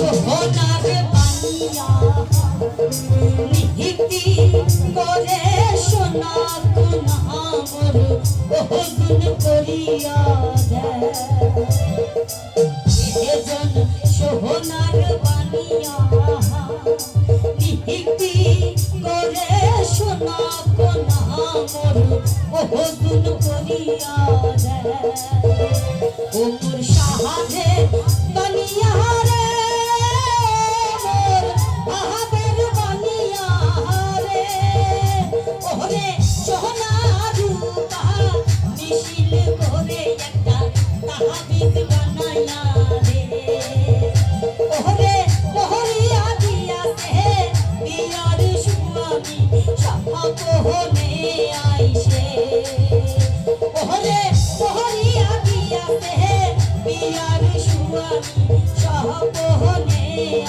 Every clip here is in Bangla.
Oh, not করে সোনা গুণ বহুগুণ করিয়া দেজন সোহনার বানিয়া নিহিতি করে সোনা গুণ বহুগুণ করিয়া দে ওমর সাহায্যে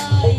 Bye.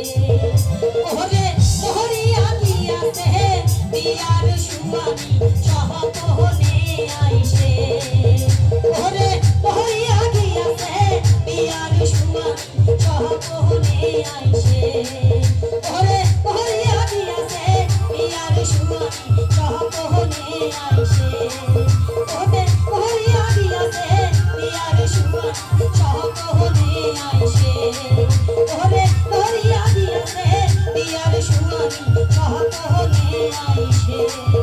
ওরে ওরে আমি আছে দিয়ার সুয়ানি Yeah.